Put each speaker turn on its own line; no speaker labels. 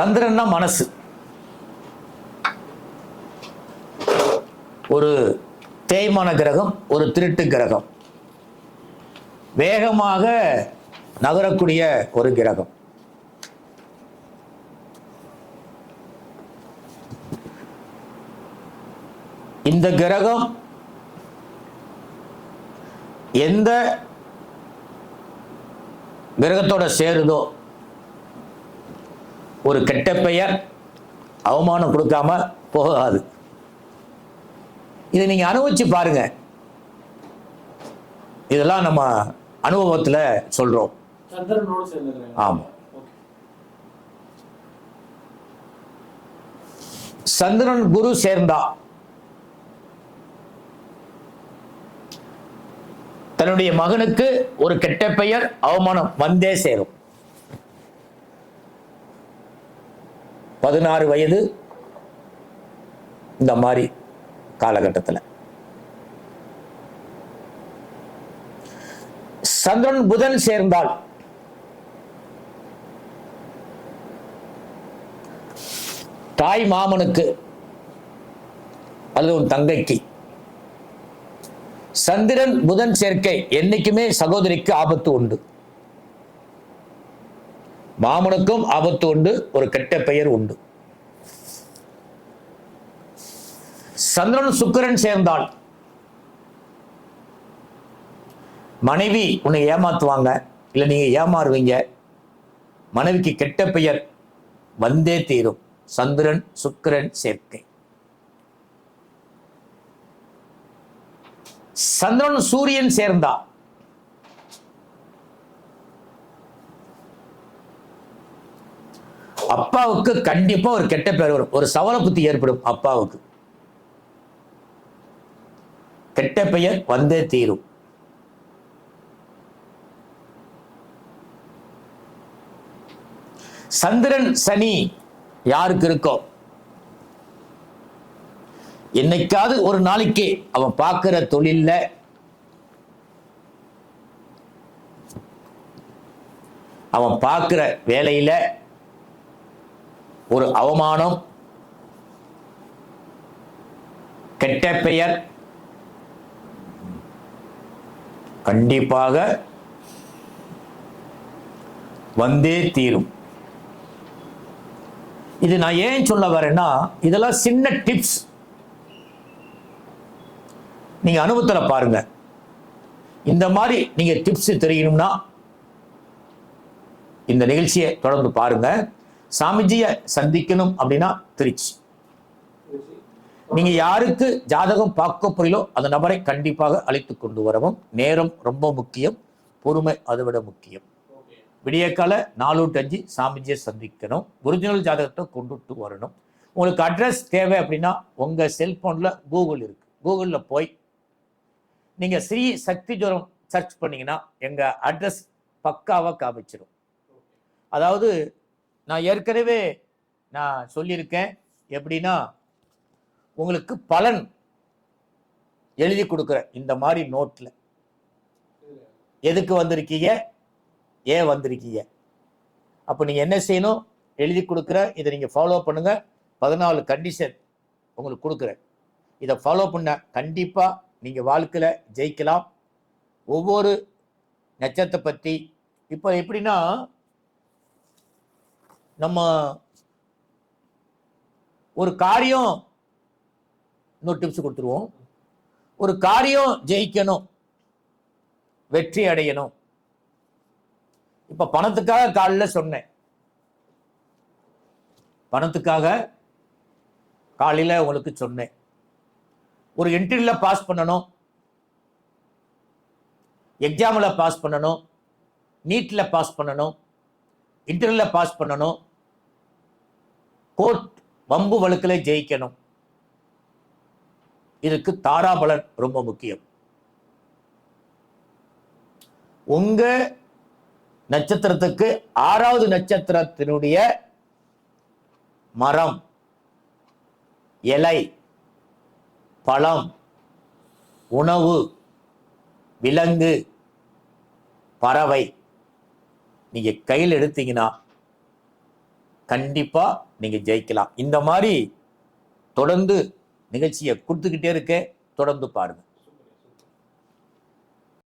சந்திரன்னா மனசு. ஒரு தேய்மான கிரகம் ஒரு திருட்டு கிரகம். வேகமாக நகரக்கூடிய ஒரு கிரகம். இந்த கிரகம் எந்த கிரகத்தோட சேருதோ ஒரு கெட்ட பெயர் அவமானம் கொடுக்காம போகாது. இதை நீங்க அனுபவிச்சு பாருங்க. இதெல்லாம் நம்ம அனுபவத்துல சொல்றோம்.
சந்திரனோடு சேர்ந்துக்கிறேன்.
ஆமா. சந்திரன் குரு சேர்ந்தா தன்னுடைய மகனுக்கு ஒரு கெட்ட பெயர் அவமானம் வந்தே சேரும். பதினாறு வயது இந்த மாதிரி காலகட்டத்தில். சந்திரன் புதன் சேர்ந்தால் தாய் மாமனுக்கு அல்லது உன் தங்கைக்கு சந்திரன் புதன் சேர்க்கை என்னைக்குமே சகோதரிக்கு ஆபத்து உண்டு. மாமனுக்கும் ஆபத்து உண்டு ஒரு கெட்ட பெயர் உண்டு. சந்திரன் சுக்கிரன் சேர்ந்தால் மனைவி உன்னை ஏமாத்துவாங்க இல்லை நீங்க ஏமாறுவீங்க மனைவிக்கு கெட்ட பெயர் வந்தே தீரும். சந்திரன் சுக்கிரன் சேர்க்கை. சந்திரன் சூரியன் சேர்ந்தா அப்பாவுக்கு கண்டிப்பா ஒரு கெட்ட பேர் வரும். ஒரு சவல புத்தி ஏற்படும் அப்பாவுக்கு. கெட்ட பெயர் வந்தே தீரும். சந்திரன் சனி யாருக்கு இருக்கோ? என்னைக்காவது ஒரு நாளைக்கு அவன் பார்க்கிற தொழில்ல அவன் பார்க்கிற வேலையில ஒரு அவமானம் கெட்ட பெயர் கண்டிப்பாக வந்தே தீரும். இது நான் ஏன் சொல்ல வரேன்னா இதெல்லாம் சின்ன டிப்ஸ் நீங்க அனுபவத்தில் பாருங்க. இந்த மாதிரி நீங்க டிப்ஸ் தெரியணும்னா இந்த நிகழ்ச்சியை தொடர்ந்து பாருங்க. சாமிஜியை சந்திக்கணும் அப்படின்னா திருச்சி. நீங்க யாருக்கு ஜாதகம் பார்க்க போறீங்களோ அந்த நபரை கண்டிப்பாக அழைத்து கொண்டு வரவும் நேரம் ரொம்ப முக்கியம் பொறுமை அதை விட முக்கியம். விடியக்கால நாலு டு அஞ்சு சாமிஜியை சந்திக்கணும் ஒரிஜினல் ஜாதகத்தை கொண்டுட்டு வரணும். உங்களுக்கு அட்ரஸ் தேவை அப்படின்னா உங்க செல்போன்ல கூகுள் இருக்கு. கூகுளில் போய் நீங்க ஸ்ரீ சக்தி ஜோரம் சர்ச் பண்ணீங்கன்னா எங்க அட்ரஸ் பக்காவாக காமிச்சிடும் அதாவது நான் ஏற்கனவே நான் சொல்லியிருக்கேன். எப்படின்னா உங்களுக்கு பலன் எழுதி கொடுக்குறேன் இந்த மாதிரி நோட்டில் எதுக்கு வந்திருக்கீங்க? ஏன் வந்திருக்கீங்க? அப்போ நீங்கள் என்ன செய்யணும்? எழுதி கொடுக்குற இதை நீங்கள் ஃபாலோ பண்ணுங்க. பதினாலு கண்டிஷன் உங்களுக்கு கொடுக்குறேன். இதை ஃபாலோ பண்ண கண்டிப்பாக நீங்கள் வாழ்க்கையில் ஜெயிக்கலாம். ஒவ்வொரு நட்சத்திரத்தை பற்றி இப்போ எப்படின்னா நம்ம ஒரு காரியம் இன்னொரு டிப்ஸ் கொடுத்துருவோம். ஒரு காரியம் ஜெயிக்கணும். வெற்றி அடையணும். இப்ப பணத்துக்காக காலில் சொன்னேன். பணத்துக்காக காலையில் உங்களுக்கு சொன்னேன். ஒரு என்ட்ரியில் பாஸ் பண்ணணும். எக்ஸாமில் பாஸ் பண்ணணும். நீட்டில் பாஸ் பண்ணணும். இன்டர்வியூவில் பாஸ் பண்ணணும். கோர்ட் வம்பு வழக்கில் ஜெயிக்கணும். இதுக்கு தாராபலன் ரொம்ப முக்கியம். உங்க நட்சத்திரத்துக்கு ஆறாவது நட்சத்திரத்தினுடைய மரம் இலை பழம் உணவு விலங்கு பறவை நீங்க கையில் எடுத்தீங்கன்னா கண்டிப்பா நீங்க ஜெயிக்கலாம். இந்த மாதிரி தொடர்ந்து நிகழ்ச்சியை கொடுத்துக்கிட்டே இருக்க தொடர்ந்து பாருங்க.